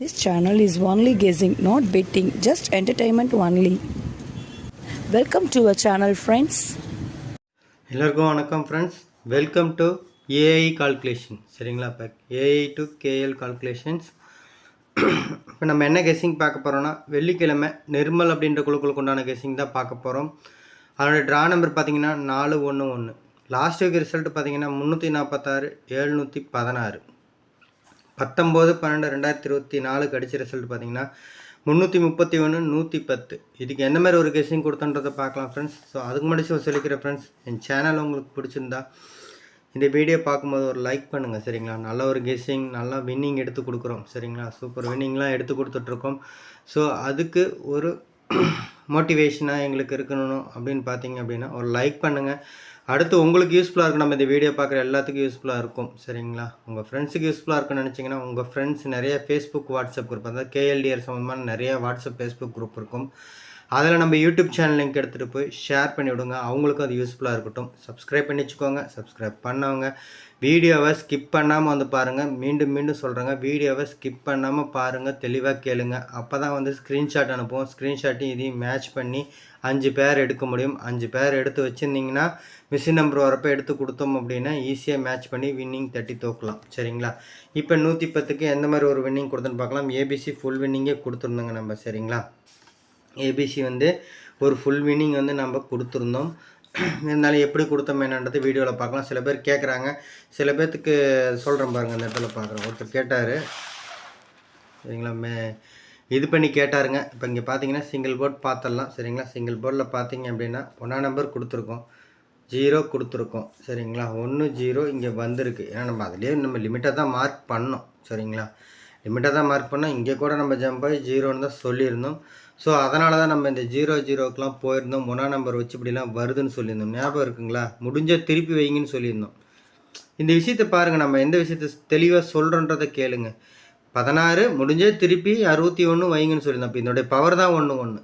This channel is only guessing, not betting, just entertainment only. Welcome to our channel friends எல்லோருக்கும் வணக்கம் friends welcome to AI calculation சரிங்களா இப்போ AI to KL calculations இப்போ நம்ம என்ன guessing பார்க்க போகிறோம்னா வெள்ளிக்கிழமை நிர்மல் அப்படின்ற குழுக்களுக்கு உண்டான கெஸ்ஸிங் தான் பார்க்க போகிறோம் அதோட ட்ரா நம்பர் பார்த்தீங்கன்னா நாலு ஒன்று ஒன்று லாஸ்ட் வீக் ரிசல்ட் பார்த்தீங்கன்னா முந்நூற்றி நாற்பத்தாறு எழுநூற்றி பதினாறு. பத்தொம்போது பன்னெண்டு ரெண்டாயிரத்தி இருபத்தி நாலுக்கு கடிச்ச ரிசல்ட் பார்த்தீங்கன்னா முந்நூற்றி முப்பத்தி ஒன்று நூற்றி பத்து. இதுக்கு எந்த மாதிரி ஒரு கெஸ்ஸிங் கொடுத்தன்றதை பார்க்கலாம் ஃப்ரெண்ட்ஸ் ஸோ அதுக்கு முன்னாடி சொல்லிக்கிறேன் ஃப்ரெண்ட்ஸ் என் சேனல் உங்களுக்கு பிடிச்சிருந்தா இந்த வீடியோ பார்க்கும்போது ஒரு லைக் பண்ணுங்கள் சரிங்களா? நல்ல ஒரு கெஸ்ஸிங் நல்லா வின்னிங் எடுத்து கொடுக்குறோம் சரிங்களா? சூப்பர் வின்னிங்லாம் எடுத்து கொடுத்துட்ருக்கோம். ஸோ அதுக்கு ஒரு மோட்டிவேஷனாக எங்களுக்கு இருக்கணும் அப்படின்னு பார்த்தீங்க அப்படின்னா ஒரு லைக் பண்ணுங்கள் அடுத்து உங்களுக்கு யூஸ்ஃபுல்லாக இருக்கும். நம்ம இந்த வீடியோ பார்க்குற எல்லாத்துக்கும் யூஸ்ஃபுல்லாக இருக்கும். சரிங்களா? உங்கள் ஃப்ரெண்ட்ஸுக்கு யூஸ்ஃபுல்லாக இருக்கும்னு நினச்சிங்கன்னா உங்கள் ஃப்ரெண்ட்ஸ் நிறைய ஃபேஸ்புக் வாட்ஸ்அப் குரூப் அதாவது கேஎல்டிஆர் சம்மந்தமான நிறைய வாட்ஸ்அப் ஃபேஸ்புக் குரூப் இருக்கும். அதில் நம்ம யூடியூப் சேனல் லிங்க் எடுத்துகிட்டு போய் ஷேர் பண்ணி விடுங்க. அவங்களுக்கும் அது யூஸ்ஃபுல்லாக இருக்கட்டும். சப்ஸ்கிரைப் பண்ணி வச்சுக்கோங்க. சப்ஸ்கிரைப் பண்ணவங்க வீடியோவை ஸ்கிப் பண்ணாமல் வந்து பாருங்கள் மீண்டும் மீண்டும் சொல்கிறேங்க வீடியோவை ஸ்கிப் பண்ணாமல் பாருங்கள் தெளிவாக கேளுங்க. அப்போ தான் வந்து ஸ்க்ரீன்ஷாட் அனுப்புவோம். ஸ்க்ரீன்ஷாட்டையும் இதையும் மேட்ச் பண்ணி அஞ்சு பேர் எடுக்க முடியும். அஞ்சு பேர் எடுத்து வச்சுருந்தீங்கன்னா மிஷின் நம்பர் வரப்போ எடுத்து கொடுத்தோம் அப்படின்னா ஈஸியாக மேட்ச் பண்ணி வின்னிங் தட்டி தோக்கலாம். சரிங்களா? இப்போ நூற்றி பத்துக்கு எந்த மாதிரி ஒரு வின்னிங் கொடுத்துன்னு பார்க்கலாம். ஏபிசி ஃபுல் வின்னிங்கே கொடுத்துருந்தோங்க நம்ம. சரிங்களா? ஏபிசி வந்து ஒரு ஃபுல் வினிங் வந்து நம்ம கொடுத்துருந்தோம். இருந்தாலும் எப்படி கொடுத்தோம் என்னன்றது வீடியோவில் பார்க்கலாம். சில பேர் கேட்குறாங்க சில பேர்த்துக்கு சொல்கிறேன் பாருங்கள் அந்த இடத்துல பார்க்குறோம் ஒருத்தர் கேட்டார். சரிங்களா மே இது பண்ணி கேட்டாருங்க. இப்போ இங்கே பார்த்தீங்கன்னா சிங்கிள் போர்ட் பார்த்துடலாம் சரிங்களா சிங்கிள் போர்டில் பார்த்தீங்க அப்படின்னா ஒன்றா நம்பர் கொடுத்துருக்கோம். ஜீரோ கொடுத்துருக்கோம். சரிங்களா ஒன்று ஜீரோ இங்கே வந்திருக்கு. ஏன்னா நம்ம அதுலேயே நம்ம லிமிட்டாக தான் மார்க் பண்ணோம். சரிங்களா லிமிட்டாக தான் மார்க் பண்ணோம். இங்கே கூட நம்ம ஜம்ப் ஆகி ஜீரோன்னு தான் சொல்லியிருந்தோம். ஸோ அதனால தான் நம்ம இந்த ஜீரோ ஜீரோக்கெலாம் போயிருந்தோம். ஒன்றா நம்பர் வச்சு இப்படிலாம் வருதுன்னு சொல்லியிருந்தோம். ஞாபகம் இருக்குங்களா? முடிஞ்ச திருப்பி வைங்கன்னு சொல்லியிருந்தோம். இந்த விஷயத்தை பாருங்கள் நம்ம எந்த விஷயத்தை தெளிவாக சொல்கிறோன்றதை கேளுங்க. பதினாறு முடிஞ்சே திருப்பி அறுபத்தி ஒன்று வைங்கன்னு சொல்லியிருந்தோம். அப்போ இதனுடைய பவர் தான் ஒன்று ஒன்று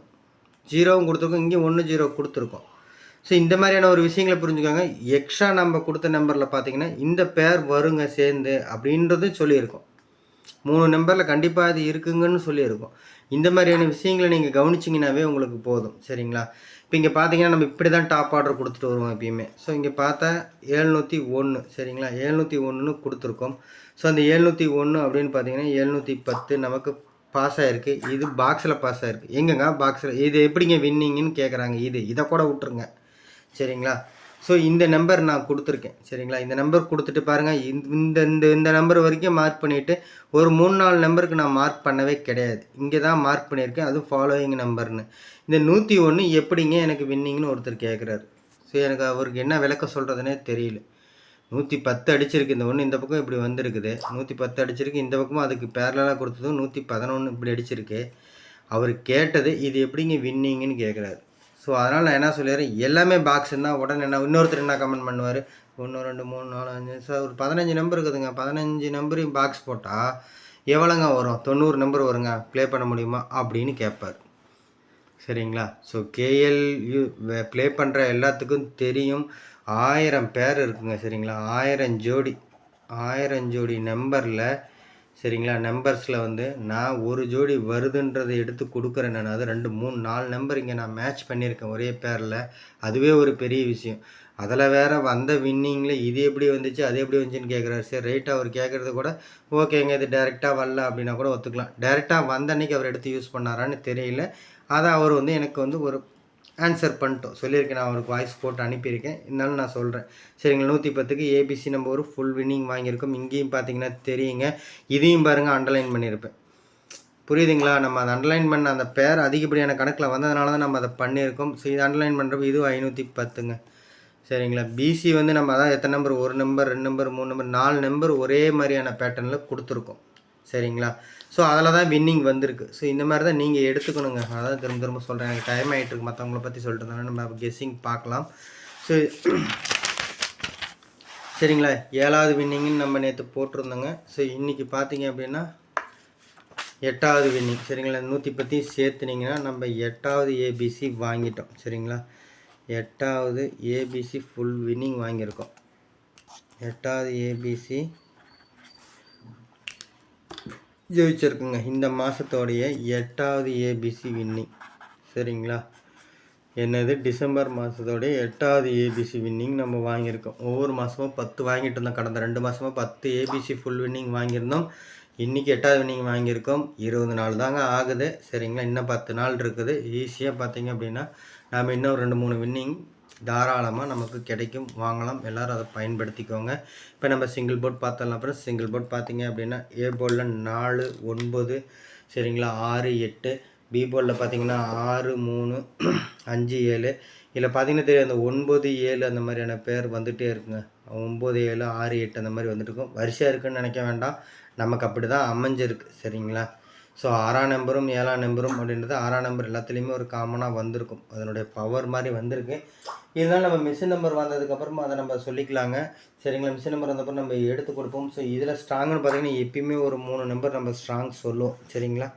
ஜீரோவும் கொடுத்துருக்கோம் இங்கே ஒன்று ஜீரோ கொடுத்துருக்கோம். ஸோ இந்த மாதிரியான ஒரு விஷயங்களை புரிஞ்சுக்கோங்க. எக்ஸ்ட்ரா நம்ம கொடுத்த நம்பரில் பார்த்தீங்கன்னா இந்த பேர் வருங்க சேர்ந்து அப்படின்றதும் சொல்லியிருக்கோம். மூணு நம்பரில் கண்டிப்பாக அது இருக்குங்கன்னு சொல்லியிருக்கோம். இந்த மாதிரியான விஷயங்களை நீங்கள் கவனிச்சிங்கனாவே உங்களுக்கு போதும். சரிங்களா? இப்போ இங்கே பார்த்தீங்கன்னா நம்ம இப்படி தான் டாப் ஆர்டர் கொடுத்துட்டு வருவோம் எப்பயுமே. ஸோ இங்கே பார்த்தா ஏழ்நூற்றி ஒன்று சரிங்களா? ஏழ்நூற்றி ஒன்றுன்னு கொடுத்துருக்கோம். ஸோ அந்த ஏழ்நூற்றி ஒன்று அப்படின்னு பார்த்தீங்கன்னா ஏழ்நூற்றி பத்து நமக்கு பாஸ் ஆகிருக்கு இது பாக்ஸில் பாஸ் ஆகிருக்கு எங்கங்க? பாக்ஸில் இது எப்படிங்க வின்னிங்கன்னு கேட்குறாங்க இது இதை கூட விட்ருங்க சரிங்களா? ஸோ இந்த நம்பர் நான் கொடுத்துருக்கேன். சரிங்களா? இந்த நம்பர் கொடுத்துட்டு பாருங்கள் இந்த இந்த இந்த நம்பர் வரைக்கும் மார்க் பண்ணிவிட்டு ஒரு மூணு நாலு நம்பருக்கு நான் மார்க் பண்ணவே கிடையாது. இங்கே தான் மார்க் பண்ணியிருக்கேன். அதுவும் ஃபாலோயிங் நம்பர்னு இந்த நூற்றி ஒன்று எப்படிங்க எனக்கு வின்னிங்னு ஒருத்தர் கேட்குறாரு ஸோ எனக்கு அவருக்கு என்ன விளக்க சொல்கிறதுனே தெரியல. நூற்றி பத்து அடிச்சிருக்கு இந்த ஒன்று இந்த பக்கம் இப்படி வந்திருக்குது. நூற்றி பத்து அடிச்சிருக்கு. இந்த பக்கமும் அதுக்கு பேரலாக கொடுத்ததும் நூற்றி பதினொன்று இப்படி அடிச்சிருக்கு. அவர் கேட்டது இது எப்படிங்க வின்னிங்கன்னு கேட்குறாரு ஸோ அதனால் நான் என்ன சொல்லிடுறேன்? எல்லாமே பாக்ஸ் இருந்தால் உடனே என்ன இன்னொருத்தர் என்ன கமெண்ட் பண்ணுவார்? ஒன்று ரெண்டு மூணு நாலு அஞ்சு சார் ஒரு பதினஞ்சு நம்பர் இருக்குதுங்க. பதினஞ்சு நம்பரையும் பாக்ஸ் போட்டால் எவ்வளோங்க வரும்? தொண்ணூறு நம்பர் வருங்க. ப்ளே பண்ண முடியுமா? அப்படின்னு கேட்பார். சரிங்களா? ஸோ கேஎல் யூ ப்ளே பண்ணுற எல்லாத்துக்கும் தெரியும். ஆயிரம் பேர் இருக்குங்க. சரிங்களா? ஆயிரம் ஜோடி ஆயிரம் ஜோடி நம்பரில் சரிங்களா? நம்பர்ஸில் வந்து நான் ஒரு ஜோடி வருதுன்றதை எடுத்து கொடுக்குறேன் நான். அது ரெண்டு மூணு நாலு நம்பர் இங்கே நான் மேட்ச் பண்ணியிருக்கேன் ஒரே பேரில். அதுவே ஒரு பெரிய விஷயம். அதில் வேறு வந்த வின்னிங்கில் இது எப்படி வந்துச்சு அது எப்படி வந்துச்சுன்னு கேட்குறாரு சரி ரைட்டாக அவர் கேட்குறது கூட ஓகேங்க இது டேரெக்டாக வரல அப்படின்னா கூட ஒத்துக்கலாம். டேரெக்டாக வந்த அன்றைக்கி அவர் எடுத்து யூஸ் பண்ணாரான்னு தெரியல. அதை அவர் வந்து எனக்கு வந்து ஒரு ஆன்சர் பண்ணிட்டோம். சொல்லியிருக்கேன் நான் அவருக்கு வாய்ஸ் போட்டு அனுப்பியிருக்கேன். இருந்தாலும் நான் சொல்கிறேன் சரிங்களா நூற்றி பத்துக்கு ஏபிசி நம்ம ஒரு ஃபுல் வின்னிங் வாங்கியிருக்கோம். இங்கேயும் பார்த்தீங்கன்னா தெரியுங்க. இதையும் பாருங்கள் அண்டர்லைன் பண்ணியிருப்பேன். புரியுதுங்களா? நம்ம அதை அண்டர்லைன் பண்ண அந்த பேர் அதிகப்படியான கணக்கில் வந்ததுனால தான் நம்ம அதை பண்ணியிருக்கோம். ஸோ இது அண்டர்லைன் பண்ணுறப்ப இதுவும் ஐநூற்றி பத்துங்க சரிங்களா பிசி வந்து நம்ம அதான் எத்தனை நம்பர் ஒரு நம்பர் ரெண்டு நம்பர் மூணு நம்பர் நாலு நம்பர் ஒரே மாதிரியான பேட்டர்னில் கொடுத்துருக்கோம். சரிங்களா? ஸோ அதில் தான் வின்னிங் வந்திருக்கு. ஸோ இந்த மாதிரி தான் நீங்கள் எடுத்துக்கணுங்க. அதான் திரும்ப திரும்ப சொல்கிறேன் எனக்கு டைம் ஆகிட்டுருக்கு மற்றவங்கள பற்றி சொல்லிட்டு இருந்தாலும் நம்ம கெஸ்ஸிங் பார்க்கலாம். ஸோ சரிங்களா? ஏழாவது வின்னிங்னு நம்ம நேற்று போட்டிருந்தோங்க. ஸோ இன்றைக்கி பார்த்தீங்க அப்படின்னா எட்டாவது வின்னிங் சரிங்களா? நூற்றி பற்றி சேர்த்துனிங்கன்னா நம்ம எட்டாவது ஏபிசி வாங்கிட்டோம். சரிங்களா? எட்டாவது ஏபிசி ஃபுல் வின்னிங் வாங்கியிருக்கோம். எட்டாவது ஏபிசி ஜெயிச்சிருக்குங்க. இந்த மாதத்தோடைய எட்டாவது ஏபிசி வின்னிங் சரிங்களா? என்னது? டிசம்பர் மாதத்தோடைய எட்டாவது ஏபிசி வின்னிங் நம்ம வாங்கியிருக்கோம். ஒவ்வொரு மாதமும் பத்து வாங்கிட்டு இருந்தோம். கடந்த ரெண்டு மாதமாக பத்து ஏபிசி ஃபுல் வின்னிங் வாங்கியிருந்தோம். இன்றைக்கி எட்டாவது வின்னிங் வாங்கியிருக்கோம். இருபது நாள் தாங்க ஆகுது. சரிங்களா? இன்னும் பத்து நாள் இருக்குது. ஈஸியாக பார்த்தீங்க அப்படின்னா நாம் இன்னும் ரெண்டு மூணு வின்னிங் தாராளமாக நமக்கு கிடைக்கும். வாங்கலாம். எல்லோரும் அதை பயன்படுத்திக்கோங்க. இப்போ நம்ம சிங்கிள் போர்ட் பார்த்தலாம் அப்புறம் சிங்கிள் போர்ட் பார்த்தீங்க அப்படின்னா ஏ போர்டில் நாலு ஒன்பது சரிங்களா? ஆறு எட்டு. பி போர்டில் பார்த்தீங்கன்னா ஆறு மூணு அஞ்சு ஏழு. இதில் பார்த்தீங்கன்னா தெரியும் அந்த ஒன்பது ஏழு அந்த மாதிரியான பேர் வந்துகிட்டே இருக்குங்க. ஒம்பது ஏழு ஆறு எட்டு அந்த மாதிரி வந்துட்டு இருக்கும். வரிசையாக இருக்குன்னு நினைக்க வேண்டாம். நமக்கு அப்படி தான் அமைஞ்சிருக்கு சரிங்களா? ஸோ ஆறாம் நம்பரும் ஏழாம் நம்பரும் அப்படின்றது ஆறாம் நம்பர் எல்லாத்துலேயுமே ஒரு காமனாக வந்திருக்கும். அதனுடைய பவர் மாதிரி வந்திருக்கு. இதனால் நம்ம மிஷின் நம்பர் வந்ததுக்கப்புறமா அதை நம்ம சொல்லிக்கலாங்க. சரிங்களா? மிஷின் நம்பர் வந்தப்பறம் நம்ம எடுத்து கொடுப்போம். ஸோ இதில் ஸ்ட்ராங்னு பார்த்தீங்கன்னா எப்பயுமே ஒரு மூணு நம்பர் நம்ம ஸ்ட்ராங் சொல்லுவோம். சரிங்களா?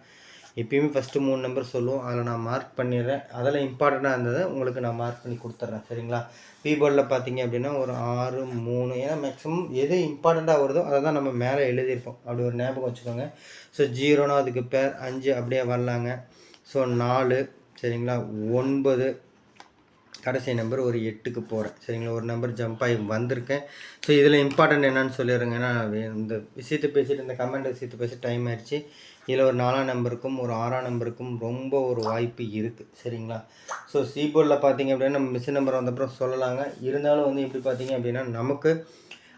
எப்பயுமே ஃபஸ்ட்டு மூணு நம்பர் சொல்லுவோம். அதில் நான் மார்க் பண்ணிடுறேன். அதில் இம்பார்ட்டண்ட்டாக இருந்ததை உங்களுக்கு நான் மார்க் பண்ணி கொடுத்துட்றேன். சரிங்களா? கீபோர்டில் பார்த்தீங்க அப்படின்னா ஒரு ஆறு மூணு ஏன்னா மேக்ஸிமம் எது இம்பார்ட்டண்ட்டாக வருதோ அதை தான் நம்ம மேலே எழுதியிருப்போம். அப்படி ஒரு ஞாபகம் வச்சுக்கோங்க. ஸோ ஜீரோனா அதுக்கு பேர் அஞ்சு அப்படியே வரலாங்க. ஸோ நாலு சரிங்களா? ஒன்பது கடைசி நம்பர் ஒரு எட்டுக்கு போகிறேன் சரிங்களா? ஒரு நம்பர் ஜம்ப் ஆகி வந்திருக்கேன் ஸோ இதில் இம்பார்ட்டன்ட் என்னன்னு சொல்லிடுறேங்க. ஏன்னா இந்த விஷயத்தை பேசிட்டு இந்த கமெண்ட் விஷயத்தை பேசி டைம் ஆயிடுச்சு. இதில் ஒரு நாலாம் நம்பருக்கும் ஒரு ஆறாம் நம்பருக்கும் ரொம்ப ஒரு வாய்ப்பு இருக்குது சரிங்களா? ஸோ சீபோர்டில் பார்த்தீங்க அப்படின்னா நம்ம மிஷின் நம்பர் வந்தப்புறம் சொல்லலாங்க. இருந்தாலும் வந்து எப்படி பார்த்தீங்க அப்படின்னா நமக்கு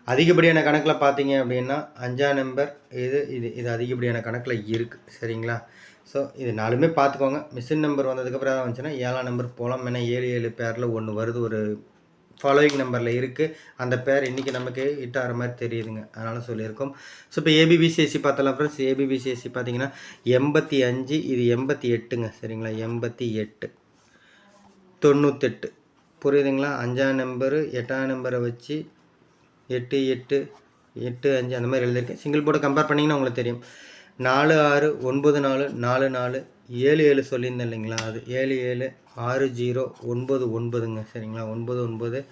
அதிகப்படியான கணக்கில் பார்த்தீங்க அப்படின்னா அஞ்சாம் நம்பர் இது இது இது அதிகப்படியான கணக்கில் இருக்குது சரிங்களா? ஸோ இது நாலுமே பார்த்துக்கோங்க. மிஷின் நம்பர் வந்ததுக்கப்புறம் ஏதாவது வந்துச்சுன்னா ஏழாம் நம்பர் போகலாம் ஏன்னா ஏழு ஏழு பேரில் ஒன்று வருது ஒரு ஃபாலோயிங் நம்பரில் இருக்குது அந்த பேர் இன்றைக்கி நமக்கு ஹிட் ஆகிற மாதிரி தெரியுதுங்க. அதனால் சொல்லியிருக்கோம். ஸோ இப்போ ஏபிபிசிஎஸ்சி பார்த்தலாம் ஃப்ரெண்ட்ஸ் ஏபிபிசிஎஸ்சி பார்த்தீங்கன்னா எண்பத்தி அஞ்சு இது எண்பத்தி எட்டுங்க. சரிங்களா? எண்பத்தி எட்டு. தொண்ணூத்தெட்டு. புரியுதுங்களா? அஞ்சாம் நம்பரு எட்டாம் நம்பரை வச்சு எட்டு எட்டு எட்டு அஞ்சு அந்த மாதிரி எழுதியிருக்கேன். சிங்கிள் போர்டை கம்பேர் பண்ணிங்கன்னா உங்களுக்கு தெரியும். நாலு ஆறு ஒன்பது நாலு நாலு நாலு ஏழு ஏழு சொல்லியிருந்தேன் இல்லைங்களா? அது ஏழு ஏழு ஆறு ஜீரோ ஒன்பது ஒன்பதுங்க. சரிங்களா? ஒன்பது ஒன்பது.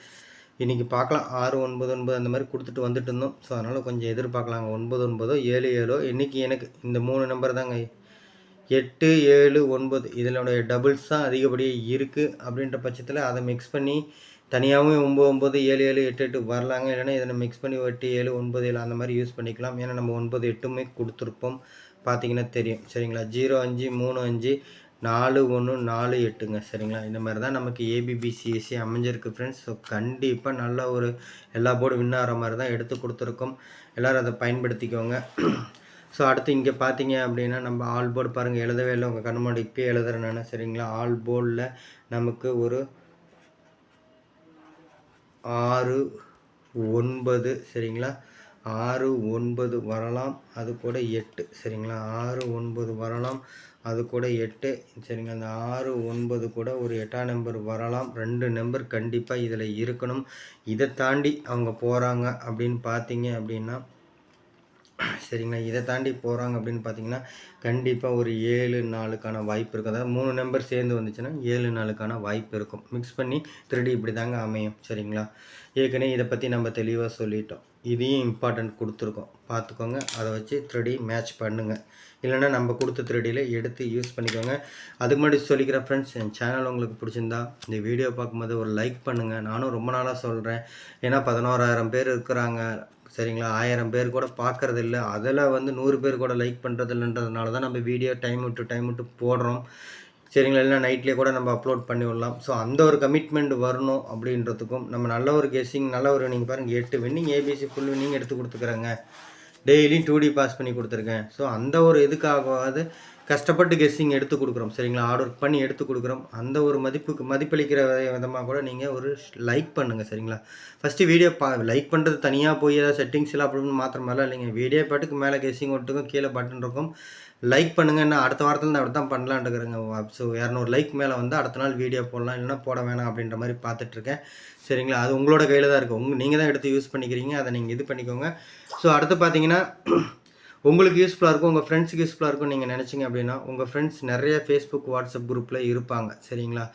இன்றைக்கி பார்க்கலாம். ஆறு ஒன்பது ஒன்பது அந்த மாதிரி கொடுத்துட்டு வந்துட்டு இருந்தோம். ஸோ அதனால் கொஞ்சம் எதிர்பார்க்கலாங்க. ஒன்பது ஒன்பதோ ஏழு ஏழோ. இன்றைக்கி எனக்கு இந்த மூணு நம்பர் தாங்க. எட்டு ஏழு ஒன்பது. இதனுடைய டபுள்ஸ் தான் அதிகப்படியாக இருக்குது அப்படின்ற பட்சத்தில் அதை மிக்ஸ் பண்ணி தனியாகவும் ஒம்பது ஒம்பது ஏழு ஏழு எட்டு எட்டு வரலாங்க. இல்லைன்னா இதை மிக்ஸ் பண்ணி எட்டு ஏழு ஒன்பது ஏழு அந்த மாதிரி யூஸ் பண்ணிக்கலாம். ஏன்னா நம்ம ஒன்பது எட்டுமே கொடுத்துருப்போம். பார்த்தீங்கன்னா தெரியும். சரிங்களா? ஜீரோ அஞ்சு மூணு அஞ்சு. நாலு ஒன்று நாலு எட்டுங்க. சரிங்களா? இந்த மாதிரி தான் நமக்கு ஏபிபிசிஎஸ்சி அமைஞ்சிருக்கு ஃப்ரெண்ட்ஸ் ஸோ கண்டிப்பாக நல்ல ஒரு எல்லா போர்டு வின் ஆகிற மாதிரி தான் எடுத்து கொடுத்துருக்கோம். எல்லோரும் அதை பயன்படுத்திக்கோங்க. ஸோ அடுத்து இங்கே பார்த்தீங்க அப்படின்னா நம்ம ஆல் போர்டு பாருங்கள் எழுதவே இல்லை. உங்கள் கண்ணு முன்னாடி இப்போயே எழுதுறேன் நான். சரிங்களா? ஆல் போர்டில் நமக்கு ஒரு ஆறு ஒன்பது சரிங்களா? ஆறு ஒன்பது வரலாம். அது கூட எட்டு. சரிங்களா? ஆறு ஒன்பது வரலாம். அது கூட எட்டு. சரிங்க. அந்த ஆறு ஒன்பது கூட ஒரு எட்டாம் நம்பர் வரலாம். ரெண்டு நம்பர் கண்டிப்பாக இதில் இருக்கணும். இதை தாண்டி அவங்க போகிறாங்க அப்படின்னு பார்த்தீங்க அப்படின்னா சரிங்களா இதை தாண்டி போகிறாங்க அப்படின்னு பார்த்தீங்கன்னா கண்டிப்பாக ஒரு ஏழு நாளுக்கான வாய்ப்பு இருக்கும் அதாவது மூணு நம்பர் சேர்ந்து வந்துச்சுன்னா ஏழு நாளுக்கான வாய்ப்பு இருக்கும். மிக்ஸ் பண்ணி திருடி இப்படி தாங்க அமையும். சரிங்களா? ஏற்கனவே இதை பற்றி நம்ம தெளிவாக சொல்லிட்டோம். இதையும் இம்பார்ட்டண்ட் கொடுத்துருக்கோம். பார்த்துக்கோங்க. அதை வச்சு த்ரெடி மேட்ச் பண்ணுங்கள் இல்லைன்னா நம்ம கொடுத்த த்ரெடியில் எடுத்து யூஸ் பண்ணிக்கோங்க. அதுக்கு முன்னாடி சொல்லிக்கிற ஃப்ரெண்ட்ஸ் என் சேனல் உங்களுக்கு பிடிச்சிருந்தா இந்த வீடியோ பார்க்கும்போது ஒரு லைக் பண்ணுங்கள் நானும் ரொம்ப நாளாக சொல்கிறேன் ஏன்னா பதினோராயிரம் பேர் இருக்கிறாங்க. சரிங்களா? ஆயிரம் பேர் கூட பார்க்குறது இல்லை. அதில் வந்து நூறு பேர் கூட லைக் பண்ணுறது இல்லைன்றதுனால தான் நம்ம வீடியோ டைம் விட்டு டைம் விட்டு போடுறோம். சரிங்களா? இல்லை நைட்லேயே கூட நம்ம அப்லோட் பண்ணி விடலாம். ஸோ அந்த ஒரு கமிட்மெண்ட் வரணும் அப்படின்றதுக்கும் நம்ம நல்ல ஒரு கெஸ்ஸிங் நல்ல ஒரு நீங்கள் பாருங்கள் எட்டு வின்னிங் ஏபிசி ஃபுல் வின்னிங் எடுத்து கொடுத்துக்குறேங்க. டெய்லியும் டூ டி பாஸ் பண்ணி கொடுத்துருக்கேன். ஸோ அந்த ஒரு இதுக்காகவாது கஷ்டப்பட்டு கெஸ்ஸிங் எடுத்து கொடுக்குறோம். சரிங்களா? ஆர்டர் ஒர்க் பண்ணி எடுத்து கொடுக்குறோம். அந்த ஒரு மதிப்புக்கு மதிப்பளிக்கிற விதமாக கூட நீங்கள் ஒரு லைக் பண்ணுங்கள் சரிங்களா? ஃபஸ்ட்டு வீடியோ பா லைக் பண்ணுறது தனியாக போய் ஏதாவது செட்டிங்ஸ் எல்லாம் அப்படின்னு மாத்திர இல்லைங்க. வீடியோ பாட்டுக்கு மேலே கெஸ்ஸிங் ஒட்டுக்கும் கீழே பட்டன் இருக்கும். லைக் பண்ணுங்கள் என்ன அடுத்த வாரத்தில் அப்படி தான் பண்ணலான்னு இருக்கிறேங்க ஸோ இரநூறு லைக் மேலே வந்து அடுத்த நாள் வீடியோ போடலாம். இல்லைன்னா போட வேணாம் அப்படின்ற மாதிரி பார்த்துட்ருக்கேன். சரிங்களா? அது உங்களோட கையில் தான் இருக்குது உங்கள் நீங்கள் தான் எடுத்து யூஸ் பண்ணிக்கிறீங்க. அதை நீங்கள் இது பண்ணிக்கோங்க. ஸோ அடுத்து பார்த்தீங்கன்னா உங்களுக்கு யூஸ்ஃபுல்லாக இருக்கும். உங்கள் ஃப்ரெண்ட்ஸுக்கு யூஸ்ஃபுல்லாக இருக்கும் நீங்கள் நினச்சிங்க அப்படின்னா உங்கள் ஃப்ரெண்ட்ஸ் நிறைய ஃபேஸ்புக் வாட்ஸ்அப் குரூப்பில் இருப்பாங்க. சரிங்களா?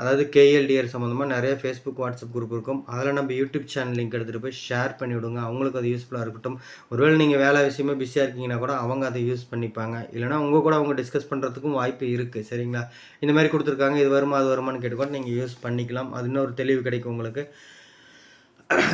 அதாவது கேஎல்டிஆர் சம்மந்தமாக நிறைய ஃபேஸ்புக் வாட்ஸ்அப் குரூப் இருக்கும். அதில் நம்ம யூடியூப் சேனல் லிங்க் எடுத்துகிட்டு போய் ஷேர் பண்ணி விடுங்க. அவங்களுக்கு அது யூஸ்ஃபுல்லாக இருக்கட்டும். ஒருவேளை நீங்கள் வேலை விஷயமா பிஸியாக இருக்கீங்கன்னா கூட அவங்க அதை யூஸ் பண்ணிப்பாங்க. இல்லைனா உங்கள் கூட அவங்க டிஸ்கஸ் பண்ணுறதுக்கும் வாய்ப்பு இருக்குது சரிங்களா? இந்த மாதிரி கொடுத்துருக்காங்க. இது வருமா அது வருமானு கேட்டுக்கூட நீங்கள் யூஸ் பண்ணிக்கலாம். அது இன்னொரு தெளிவு கிடைக்கும் உங்களுக்கு.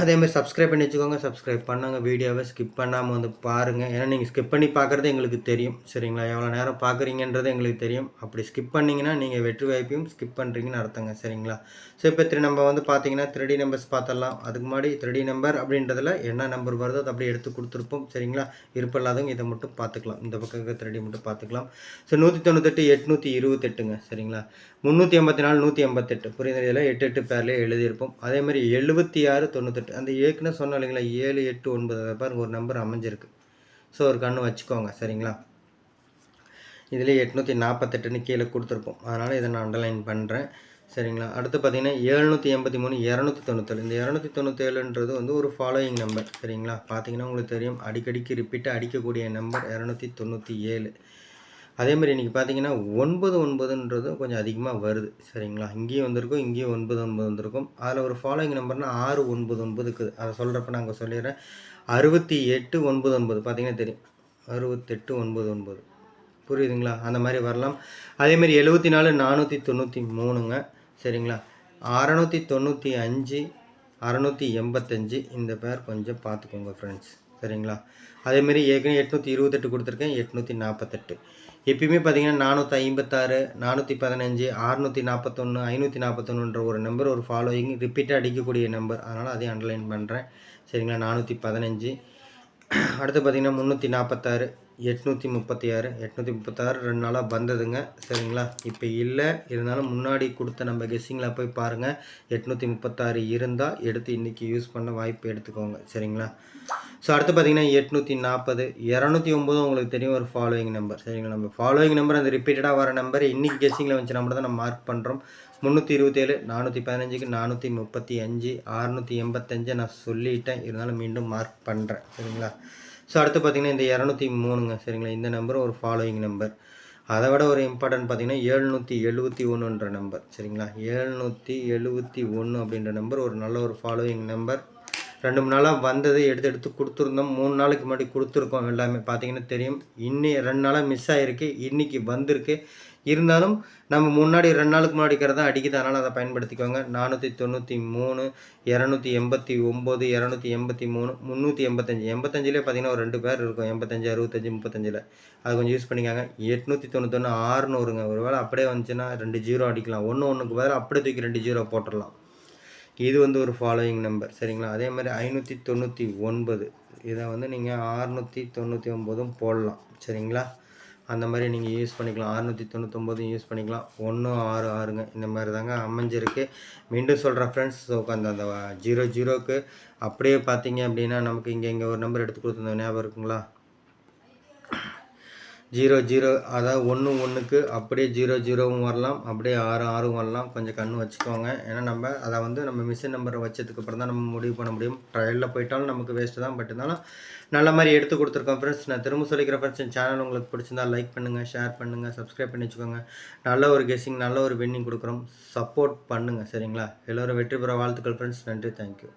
அதேமாதிரி சப்ஸ்கிரைப் பண்ணி வச்சுக்கோங்க. சப்ஸ்கிரைப் பண்ணுங்கள் வீடியோவை ஸ்கிப் பண்ணாமல் வந்து பாருங்கள் ஏன்னா நீங்கள் ஸ்கிப் பண்ணி பார்க்குறது எங்களுக்கு தெரியும். சரிங்களா? எவ்வளோ நேரம் பார்க்குறீங்கன்றது எங்களுக்கு தெரியும். அப்படி ஸ்கிப் பண்ணிங்கன்னா நீங்கள் வெற்றி வாய்ப்பையும் ஸ்கிப் பண்ணுறீங்கன்னு அர்த்தங்க. சரிங்களா? ஸோ இப்போ த்ரீ நம்ம வந்து பார்த்தீங்கன்னா த்ரீ நம்பர்ஸ் பார்த்தரலாம் அதுக்கு முன்னாடி த்ரீ நம்பர் அப்படின்றதில் என்ன நம்பர் வருதோ அதை அப்படியே எடுத்து கொடுத்துருப்போம். சரிங்களா? இருப்பில்லாதவங்க இதை மட்டும் பார்த்துக்கலாம். இந்த பக்கம் த்ரீ மட்டும் பார்த்துக்கலாம். ஸோ நூற்றி தொண்ணூத்தெட்டு எட்நூற்றி இருபத்தெட்டுங்க. சரிங்களா? முந்நூற்றி எண்பத்தி நாலு நூற்றி எண்பத்தெட்டு. புரியுது? இதில் எட்டு எட்டு பேர்லேயே எழுதியிருப்போம். அதேமாதிரி எழுபத்தி ஆறு தொண்ணூற்றி தொண்ணூத்தெட்டு அந்த ஏற்கனவே சொன்னோம் இல்லைங்களா ஏழு எட்டு ஒன்பது பாருங்கள் ஒரு நம்பர் அமைஞ்சிருக்கு. ஸோ ஒரு கண்ணு வச்சுக்கோங்க சரிங்களா? இதில் எட்நூற்றி நாற்பத்தெட்டுன்னு கீழே கொடுத்துருப்போம். அதனால் இதை நான் அண்டர்லைன் பண்ணுறேன் சரிங்களா? அடுத்து பார்த்தீங்கன்னா எழுநூற்றி எண்பத்தி மூணு இரநூத்தி தொண்ணூத்தேழு. இந்த இரநூத்தி தொண்ணூத்தேழுன்றது வந்து ஒரு ஃபாலோயிங் நம்பர் சரிங்களா? பார்த்தீங்கன்னா உங்களுக்கு தெரியும் அடிக்கடிக்கு ரிப்பீட்டாக அடிக்கக்கூடிய நம்பர் இரநூத்தி தொண்ணூற்றி ஏழு அதேமாதிரி இன்றைக்கி பார்த்தீங்கன்னா ஒன்பது ஒன்பதுன்றது கொஞ்சம் அதிகமாக வருது. சரிங்களா? இங்கேயும் வந்திருக்கும் இங்கேயும் ஒன்பது ஒன்பது வந்திருக்கும். அதில் ஒரு ஃபாலோயிங் நம்பர்னால் ஆறு ஒன்பது ஒன்பது இருக்குது. அதை சொல்கிறப்ப நாங்கள் சொல்லிடுறேன். அறுபத்தி எட்டு ஒன்பது ஒன்பது பார்த்தீங்கன்னா தெரியும். அறுபத்தெட்டு ஒன்பது ஒன்பது. புரியுதுங்களா? அந்த மாதிரி வரலாம். அதேமாதிரி எழுபத்தி நாலு நானூற்றி தொண்ணூற்றி மூணுங்க. சரிங்களா? அறநூற்றி தொண்ணூற்றி அஞ்சு அறநூற்றி எண்பத்தஞ்சு. இந்த பேர் கொஞ்சம் பார்த்துக்கோங்க ஃப்ரெண்ட்ஸ் சரிங்களா? அதேமாரி ஏற்கனவே எட்நூற்றி இருபத்தெட்டு கொடுத்துருக்கேன் எட்நூற்றி நாற்பத்தெட்டு எப்பயுமே பார்த்தீங்கன்னா நானூற்றி ஐம்பத்தாறு நானூற்றி பதினஞ்சு அறுநூற்றி நாற்பத்தொன்று ஐநூற்றி நாற்பத்தொன்னுன்ற ஒரு நம்பர் ஒரு ஃபாலோயிங் ரிப்பீட்டாக அடிக்கக்கூடிய நம்பர் அதனால் அதையும் அண்டர்லைன் பண்ணுறேன் சரிங்களா? நானூற்றி பதினஞ்சு. அடுத்து பார்த்தீங்கன்னா முந்நூற்றி நாற்பத்தாறு எட்நூற்றி முப்பத்தி ஆறு எட்நூற்றி முப்பத்தாறு ரெண்டு நாளாக வந்ததுங்க. சரிங்களா? இப்போ இல்லை. இருந்தாலும் முன்னாடி கொடுத்த நம்ம கெஸ்ஸிங்கில் போய் பாருங்கள் எட்நூற்றி முப்பத்தாறு இருந்தால் எடுத்து இன்றைக்கி யூஸ் பண்ண வாய்ப்பு எடுத்துக்கோங்க. சரிங்களா? ஸோ அடுத்து பார்த்தீங்கன்னா எட்நூற்றி நாற்பது இரநூத்தி ஒம்பது உங்களுக்கு தெரியும் ஒரு ஃபாலோயிங் நம்பர் சரிங்களா? நம்ம ஃபாலோயிங் நம்பர் அந்த ரிப்பீட்டடாக வர நம்பர் இன்றைக்கி கெஸ்ஸிங்கில் வச்சு நம்பர் தான் நம்ம மார்க் பண்ணுறோம் முந்நூற்றி இருபத்தேழு நானூற்றி பதினஞ்சுக்கு நானூற்றி முப்பத்தி அஞ்சு அறுநூற்றி எண்பத்தஞ்சை நான் சொல்லிட்டேன். இருந்தாலும் மீண்டும் மார்க் பண்ணுறேன் சரிங்களா? ஸோ அடுத்து பார்த்தீங்கன்னா இந்த இரநூத்தி மூணுங்க. சரிங்களா? இந்த நம்பர் ஒரு ஃபாலோயிங் நம்பர் அதை விட ஒரு இம்பார்ட்டன்ட் பார்த்தீங்கன்னா ஏழ்நூற்றி எழுபத்தி ஒன்றுன்ற நம்பர் சரிங்களா? ஏழ்நூற்றி எழுபத்தி ஒன்று அப்படின்ற நம்பர் ஒரு நல்ல ஒரு ஃபாலோயிங் நம்பர் ரெண்டு மூணு நாளாக வந்தது எடுத்து எடுத்து கொடுத்துருந்தோம். மூணு நாளைக்கு முன்னாடி கொடுத்துருக்கோம். எல்லாமே பார்த்தீங்கன்னா தெரியும். இன்னி ரெண்டு நாளாக மிஸ் ஆகிருக்கு இன்றைக்கி வந்திருக்கு. இருந்தாலும் நம்ம முன்னாடி ரெண்டு நாளுக்கு முன்னாடி இருக்கிறதா அடிக்குது. அதனால் அதை பயன்படுத்திக்கோங்க. நானூற்றி தொண்ணூற்றி மூணு இரநூத்தி எண்பத்தி ஒம்பது இரநூத்தி எண்பத்தி மூணு முந்நூற்றி எண்பத்தஞ்சு. எண்பத்தஞ்சிலே பார்த்தீங்கன்னா ஒரு ரெண்டு பேர் இருக்கும். எண்பத்தஞ்சு அறுபத்தஞ்சு முப்பத்தஞ்சில். அது கொஞ்சம் யூஸ் பண்ணிக்காங்க. எட்நூற்றி தொண்ணூத்தொன்று ஆறுநூறுங்க. ஒரு வேளை அப்படியே வந்துச்சுன்னா ரெண்டு ஜீரோ அடிக்கலாம். ஒன்று ஒன்றுக்கு பதிலாக அப்படியே தூக்கி ரெண்டு ஜீரோ போட்டுடலாம். இது வந்து ஒரு ஃபாலோயிங் நம்பர் சரிங்களா? அதே மாதிரி ஐநூற்றி தொண்ணூற்றி ஒன்பது. இதை வந்து நீங்கள் ஆறுநூற்றி தொண்ணூற்றி ஒம்பதும் போடலாம். சரிங்களா? அந்த மாதிரி நீங்கள் யூஸ் பண்ணிக்கலாம். அறுநூற்றி தொண்ணூத்தொம்போதும் யூஸ் பண்ணிக்கலாம். ஒன்று ஆறு ஆறுங்க. இந்த மாதிரி தாங்க அமைஞ்சிருக்கு. மீண்டும் சொல்கிறேன் ஃப்ரெண்ட்ஸ் ஸோ அந்த அந்த ஜீரோ ஜீரோக்கு அப்படியே பார்த்தீங்க அப்படின்னா நமக்கு இங்கே இங்கே ஒரு நம்பர் எடுத்து கொடுத்துருந்தோம். ஞாபகம் இருக்குங்களா? ஜீரோ ஜீரோ அதாவது ஒன்று ஒன்றுக்கு அப்படியே ஜீரோ ஜீரோவும் வரலாம் அப்படியே ஆறு ஆறும் வரலாம். கொஞ்சம் கண் வச்சுக்கோங்க. ஏன்னா நம்ம அதை வந்து நம்ம மிஷின் நம்பரை வச்சதுக்கு அப்புறம் தான் நம்ம முடிவு பண்ண முடியும். ட்ரையலில் போயிட்டாலும் நமக்கு வேஸ்ட்டு தான் பட் இருந்தாலும் நல்ல மாதிரி எடுத்து கொடுத்துருக்கோம் ஃப்ரெண்ட்ஸ் நான் திரும்ப சொல்லிக்கிறேன் ஃப்ரெண்ட்ஸ் என் சேனல் உங்களுக்கு பிடிச்சிருந்தா லைக் பண்ணுங்கள் ஷேர் பண்ணுங்கள் சப்ஸ்கிரைப் பண்ணி வச்சுக்கோங்க. நல்ல ஒரு கெஸ்ஸிங் நல்ல ஒரு வின்னிங் கொடுக்குறோம். சப்போர்ட் பண்ணுங்கள் சரிங்களா? எல்லோரும் வெற்றி பெற வாழ்த்துக்கள் ஃப்ரெண்ட்ஸ் நன்றி தேங்க்யூ